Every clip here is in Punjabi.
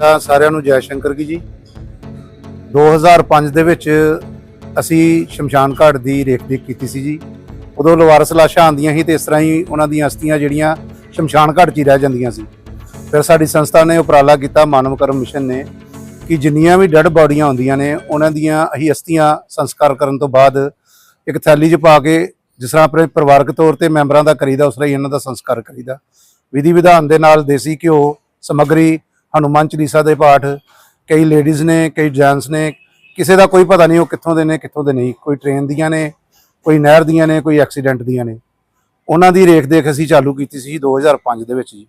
ਤਾਂ ਸਾਰਿਆਂ ਨੂੰ ਜੈ ਸ਼ੰਕਰ ਕੀ ਜੀ। 2005 ਦੇ ਵਿੱਚ ਅਸੀਂ ਸ਼ਮਸ਼ਾਨ ਘਾਟ ਦੀ ਰੇਖ-ਦੇਖ ਕੀਤੀ ਸੀ ਜੀ। ਉਦੋਂ ਲਵਾਰਸ ਲਾਸ਼ਾਂ ਆਉਂਦੀਆਂ ਸੀ ਤੇ ਇਸ ਤਰ੍ਹਾਂ ਹੀ ਉਹਨਾਂ ਦੀਆਂ ਅਸਥੀਆਂ ਜਿਹੜੀਆਂ ਸ਼ਮਸ਼ਾਨ ਘਾਟ 'ਚ ਹੀ ਰਹਿ ਜਾਂਦੀਆਂ ਸੀ। ਫਿਰ ਸਾਡੀ ਸੰਸਥਾ ਨੇ ਉਪਰਾਲਾ ਕੀਤਾ, ਮਾਨਵ ਕਰਮ ਮਿਸ਼ਨ ਨੇ, ਕਿ ਜਿੰਨੀਆਂ ਵੀ ਡੈੱਡ ਬਾਡੀਆਂ ਹੁੰਦੀਆਂ ਨੇ, ਉਹਨਾਂ ਦੀਆਂ ਅਸੀਂ ਅਸਥੀਆਂ ਸੰਸਕਾਰ ਕਰਨ ਤੋਂ ਬਾਅਦ ਇੱਕ ਥੈਲੀ 'ਚ ਪਾ ਕੇ ਜਿਸ ਤਰ੍ਹਾਂ ਆਪਣੇ ਪਰਿਵਾਰਕ ਤੌਰ ਤੇ ਮੈਂਬਰਾਂ ਦਾ ਕਰੀਦਾ, ਉਸ ਤਰ੍ਹਾਂ ਹੀ ਇਹਨਾਂ ਦਾ ਸੰਸਕਾਰ ਕਰੀਦਾ। ਵਿਧੀ ਵਿਧਾਨ ਦੇ ਨਾਲ ਦੇਸੀ ਘਿਓ ਸਮੱਗਰੀ ਹਨੂੰਮਾਨ ਚਾਲੀਸਾ ਦੇ ਪਾਠ ਕਈ ਲੇਡੀਜ਼ ਨੇ ਕਈ ਜੈਂਟਸ ਨੇ ਕਿਸੇ ਦਾ ਕੋਈ ਪਤਾ ਨਹੀਂ ਉਹ ਕਿੱਥੋਂ ਦੇ ਨੇ ਕਿੱਥੋਂ ਦੇ ਨਹੀਂ। ਕੋਈ ਟ੍ਰੇਨ ਦੀਆਂ ਨੇ ਕੋਈ ਨਹਿਰ ਦੀਆਂ ਨੇ ਕੋਈ ਐਕਸੀਡੈਂਟ ਦੀਆਂ ਨੇ। ਉਹਨਾਂ ਦੀ ਰੇਖ ਦੇਖ ਅਸੀਂ ਚਾਲੂ ਕੀਤੀ ਸੀ 2005 ਦੇ ਵਿੱਚ ਜੀ।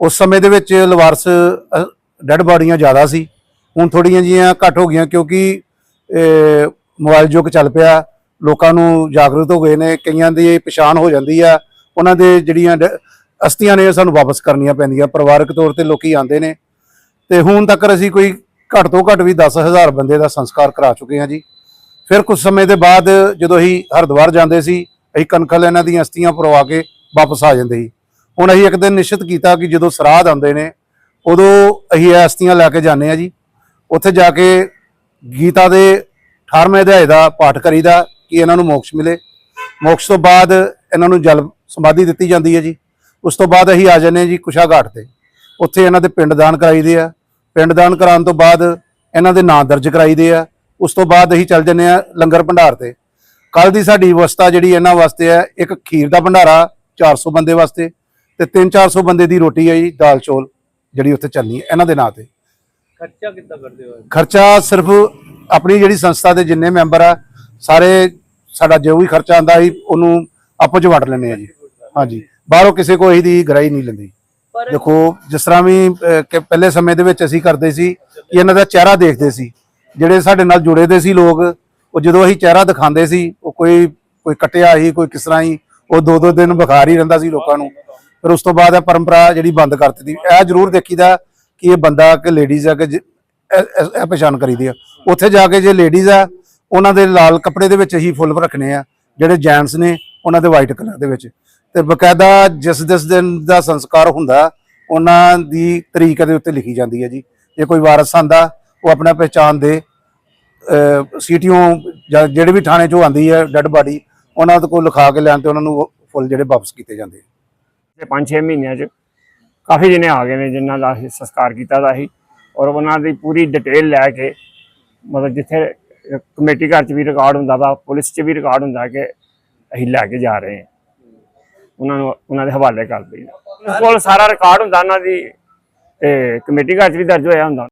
ਉਸ ਸਮੇਂ ਦੇ ਵਿੱਚ ਲਵਾਰਸ ਡੈੱਡ ਬਾਡੀਆਂ ਜ਼ਿਆਦਾ ਸੀ। ਹੁਣ ਥੋੜੀਆਂ ਜੀਆਂ ਘੱਟ ਹੋ ਗਈਆਂ ਕਿਉਂਕਿ ਅਹ, ਮੋਬਾਈਲ ਯੁੱਗ ਚੱਲ ਪਿਆ। ਲੋਕਾਂ ਨੂੰ ਜਾਗਰੂਕ ਹੋ ਗਏ ਨੇ ਕਈਆਂ ਦੀ ਪਛਾਣ ਹੋ ਜਾਂਦੀ ਆ। ਉਹਨਾਂ ਦੇ ਜਿਹੜੀਆਂ ਡ- ਅਸਥੀਆਂ ਨੇ ਸਾਨੂੰ ਵਾਪਸ ਕਰਨੀਆਂ ਪੈਂਦੀਆਂ, ਪਰਿਵਾਰਕ ਤੌਰ ਤੇ ਲੋਕੀ ਆਉਂਦੇ ਨੇ। ਤੇ ਹੁਣ ਤੱਕ ਅਸੀਂ ਕੋਈ ਘੱਟ ਤੋਂ ਘੱਟ ਵੀ 10000 ਬੰਦੇ ਦਾ ਸੰਸਕਾਰ ਕਰਾ ਚੁੱਕੇ ਹਾਂ ਜੀ। ਫਿਰ ਕੁਝ ਸਮੇਂ ਦੇ ਬਾਅਦ ਜਦੋਂ ਅਸੀਂ ਹਰਿਦੁਆਰ ਜਾਂਦੇ ਸੀ, ਅਸੀਂ ਕਨਖਲ ਇਹਨਾਂ ਦੀਆਂ ਅਸਥੀਆਂ ਪਰਵਾ ਕੇ ਵਾਪਸ ਆ ਜਾਂਦੇ ਸੀ। ਹੁਣ ਅਸੀਂ ਇੱਕ ਦਿਨ ਨਿਸ਼ਚਿਤ ਕੀਤਾ ਕਿ ਜਦੋਂ ਸਰਾਧ ਆਉਂਦੇ ਨੇ, ਉਦੋਂ ਅਸੀਂ ਇਹ ਅਸਥੀਆਂ ਲੈ ਕੇ ਜਾਂਦੇ ਆ ਜੀ। ਉੱਥੇ ਜਾ ਕੇ ਗੀਤਾ ਦੇ 18ਵੇਂ ਅਧਿਆਏ ਦਾ ਪਾਠ ਕਰੀਦਾ ਕਿ ਇਹਨਾਂ ਨੂੰ ਮੋਕਸ਼ ਮਿਲੇ। ਮੋਕਸ਼ ਤੋਂ ਬਾਅਦ ਇਹਨਾਂ ਨੂੰ ਜਲ ਸਮਾਧੀ ਦਿੱਤੀ ਜਾਂਦੀ ਹੈ ਜੀ। ਉਸ ਤੋਂ ਬਾਅਦ ਅਸੀਂ ਆ ਜਾਂਦੇ ਹਾਂ ਜੀ ਕੁਸ਼ਾ ਘਾਟ ਤੇ। ਉੱਥੇ ਇਹਨਾਂ ਦੇ ਪਿੰਡ ਦਾਨ ਕਰਾਈਦੇ ਆ। ਪਿੰਡ ਦਾਨ ਕਰਾਉਣ ਤੋਂ ਬਾਅਦ ਇਹਨਾਂ ਦੇ ਨਾਂ ਦਰਜ ਕਰਾਈਦੇ ਆ। ਉਸ ਤੋਂ ਬਾਅਦ ਅਸੀਂ ਚੱਲ ਜੰਨੇ ਆ ਲੰਗਰ ਭੰਡਾਰ ਤੇ। ਕੱਲ ਦੀ ਸਾਡੀ ਵਿਵਸਥਾ ਜਿਹੜੀ ਇਹਨਾਂ ਵਾਸਤੇ ਹੈ ਇੱਕ ਖੀਰ ਦਾ ਭੰਡਾਰਾ 400 ਬੰਦੇ ਵਾਸਤੇ ਤੇ 3-400 ਬੰਦੇ ਦੀ ਰੋਟੀ ਹੈ ਜੀ ਦਾਲ ਚੌਲ ਜਿਹੜੀ ਉੱਥੇ ਚੱਲਣੀ ਹੈ ਇਹਨਾਂ ਦੇ ਨਾਂ ਤੇ। ਖਰਚਾ ਕਿੱਦਾਂ ਕਰਦੇ ਹੋ? ਖਰਚਾ ਸਿਰਫ ਆਪਣੀ ਜਿਹੜੀ ਸੰਸਥਾ ਦੇ ਜਿੰਨੇ ਮੈਂਬਰ ਆ ਸਾਰੇ ਸਾਡਾ ਜੋ ਵੀ ਖਰਚਾ ਆਂਦਾ ਸੀ ਉਹਨੂੰ ਆਪੋ ਚ ਵੰਡ ਲੈਂਦੇ ਆ ਜੀ। ਹਾਂਜੀ। ਬਾਹਰੋਂ ਕਿਸੇ ਕੋਈ ਦੀ ਗਰਾਈ ਨਹੀਂ ਲੈਂਦੀ। ਦੇਖੋ ਜਿਸ ਤਰ੍ਹਾਂ ਵੀ ਕਿ ਪਹਿਲੇ ਸਮੇਂ ਦੇ ਵਿੱਚ ਅਸੀਂ ਕਰਦੇ ਸੀ ਕਿ ਇਹਨਾਂ ਦਾ ਚਿਹਰਾ ਦੇਖਦੇ ਸੀ। ਜਿਹੜੇ ਸਾਡੇ ਨਾਲ ਜੁੜੇ ਦੇ ਸੀ ਲੋਕ ਉਹ ਜਦੋਂ ਅਸੀਂ ਚਿਹਰਾ ਦਿਖਾਉਂਦੇ ਸੀ ਉਹ ਕੋਈ ਕੋਈ ਕਟਿਆ ਹੀ ਕੋਈ ਕਿਸ ਤਰ੍ਹਾਂ ਹੀ ਉਹ ਦੋ ਦੋ ਦਿਨ ਬੁਖਾਰ ਹੀ ਰਹਿੰਦਾ ਸੀ ਲੋਕਾਂ ਨੂੰ। ਫਿਰ ਉਸ ਤੋਂ ਬਾਅਦ ਇਹ ਪਰੰਪਰਾ ਜਿਹੜੀ ਬੰਦ ਕਰ ਦਿੱਤੀ ਇਹ ਜ਼ਰੂਰ ਦੇਖੀਦਾ ਕਿ ਇਹ ਬੰਦਾ ਕਿ ਲੇਡੀਜ਼ ਆ ਕਿ ਇਹ ਪਛਾਣ ਕਰੀਦੀ ਆ। ਉੱਥੇ ਜਾ ਕੇ ਜੇ ਲੇਡੀਜ਼ ਆ ਉਹਨਾਂ ਦੇ ਲਾਲ ਕੱਪੜੇ ਦੇ ਵਿੱਚ ਹੀ ਫੁੱਲ ਰੱਖਣੇ ਆ ਜਿਹੜੇ ਜੈਂਟਸ ਨੇ ਉਹਨਾਂ ਦੇ ਵਾਈਟ ਕਲਰ ਦੇ ਵਿੱਚ। ਤੇ ਬਕਾਇਦਾ ਜਿਸ ਜਿਸ ਦਿਨ ਦਾ ਸੰਸਕਾਰ ਹੁੰਦਾ, ਉਹਨਾਂ ਦੀ ਤਰੀਕ ਦੇ ਉੱਤੇ ਲਿਖੀ ਜਾਂਦੀ ਹੈ ਜੀ। ਜੇ ਕੋਈ ਵਾਰਸ ਆਂਦਾ ਉਹ ਆਪਣਾ ਪਹਿਚਾਣ ਦੇ ਸੀਟੀਓ ਜਾਂ ਜਿਹੜੇ ਵੀ ਥਾਣੇ ਚੋਂ ਆਂਦੀ ਹੈ ਡੈੱਡ ਬਾਡੀ, ਉਹਨਾਂ ਤੋਂ ਕੋਲ ਲਿਖਾ ਕੇ ਲੈਣ ਤੇ ਉਹਨਾਂ ਨੂੰ ਉਹ ਫੁੱਲ ਜਿਹੜੇ ਵਾਪਸ ਕੀਤੇ ਜਾਂਦੇ ਤੇ 5-6 ਮਹੀਨਿਆਂ 'ਚ ਕਾਫੀ ਜਣੇ ਆ ਗਏ ਨੇ ਜਿਨ੍ਹਾਂ ਦਾ ਅਸੀਂ ਸੰਸਕਾਰ ਕੀਤਾ ਦਾ ਸੀ ਔਰ ਉਹਨਾਂ ਦੀ ਪੂਰੀ ਡਿਟੇਲ ਲੈ ਕੇ ਮਤਲਬ ਜਿੱਥੇ ਕਮੇਟੀ ਘਰ 'ਚ ਵੀ ਰਿਕਾਰਡ ਹੁੰਦਾ ਵਾ, ਪੁਲਿਸ 'ਚ ਵੀ ਰਿਕਾਰਡ ਹੁੰਦਾ ਕਿ ਅਸੀਂ ਲੈ ਕੇ ਜਾ ਰਹੇ ਹਾਂ। ਉਹਨਾਂ ਨੂੰ, ਉਹਨਾਂ ਦੇ ਹਵਾਲੇ ਕਰ ਦਈਦਾ ਕੋਲ ਸਾਰਾ ਰਿਕਾਰਡ ਹੁੰਦਾ, ਉਹਨਾਂ ਦੀ, ਤੇ ਕਮੇਟੀ ਘਰ 'ਚ ਵੀ ਦਰਜ ਹੋਇਆ ਹੁੰਦਾ।